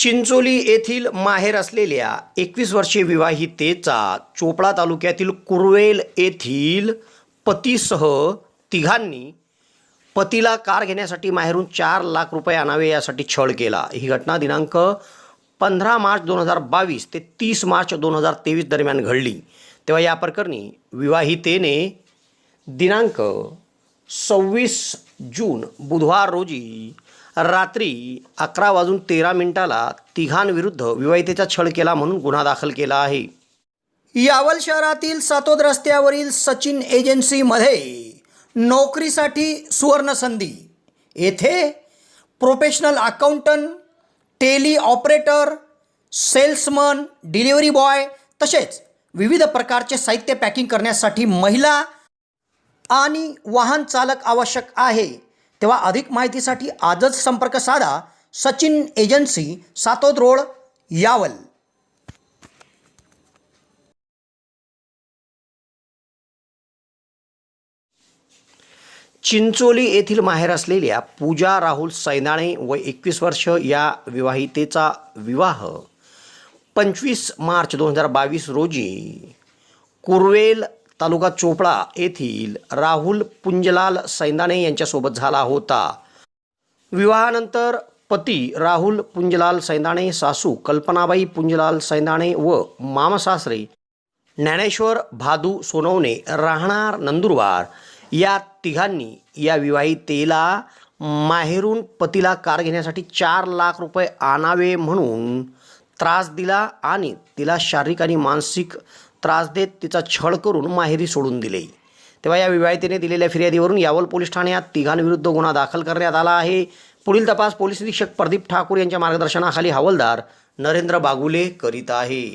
चिंचोली येथील माहेर असलेल्या एकवीस वर्षीय विवाहितेचा चोपडा तालुक्यातील कुरवेल येथील पतीसह तिघांनी पतीला कार घेण्यासाठी माहेरून चार लाख रुपये आणावे यासाठी छळ केला. ही घटना दिनांक पंधरा मार्च दोन हजार बावीस ते तीस मार्च दोन हजार तेवीस दरम्यान घडली. तेव्हा या प्रकरणी विवाहितेने दिनांक सव्वीस जून बुधवार रोजी रात्री अकरा वाजून तेरा मिनिटाला तिघांविरुद्ध विवाहितेचा छळ केला म्हणून गुन्हा दाखल केला आहे. यावल शहरातील सातोद रस्त्यावरील सचिन एजन्सीमध्ये नोकरीसाठी सुवर्ण संधी येथे professional accountant Tally operator salesman delivery boy तसेच विविध प्रकारचे साहित्य पॅकिंग करण्यासाठी महिला आणि वाहन चालक आवश्यक आहे. तेव्हा अधिक माहितीसाठी आजच संपर्क साधा सचिन एजन्सी सातोद रोड यावल. चिंचोली येथील माहेर असलेल्या पूजा राहुल सैनाणे व एकवीस वर्ष या विवाहितेचा विवाह पंचवीस मार्च दोन हजार बावीस रोजी कुरवेल तालुका चोपडा येथील राहुल पुंजलाल सैंदाणे यांच्यासोबत झाला होता. विवाहानंतर पती राहुल पुंजलाल सैंदाणे सासू कल्पनाबाई पुंजलाल सैंदाणे व मामसासरे ज्ञानेश्वर भादू सोनवणे राहणार नंदुरबार या तिघांनी या विवाहितेला माहेरून पतीला कार घेण्यासाठी चार लाख रुपये आणावे म्हणून त्रास दिला आणि तिला शारीरिक आणि मानसिक त्रास देत तिचा छळ करून माहेरी सोडून दिले. तेव्हा या विवाहितेने दिलेल्या फिर्यादीवरून यावल पोलीस ठाण्यात तिघांविरुद्ध गुन्हा दाखल करण्यात आला आहे. पुढील तपास पोलीस निरीक्षक प्रदीप ठाकूर यांच्या मार्गदर्शनाखाली हवालदार नरेंद्र बागुले करीत आहे.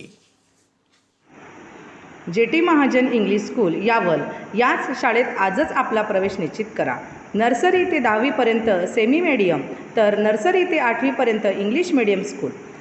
J T Mahajan English school Yawal. याच शाळेत आजच आपला प्रवेश निश्चित करा. नर्सरी ते दहावीपर्यंत सेमी मीडियम तर नर्सरी ते आठवीपर्यंत इंग्लिश मीडियम स्कूल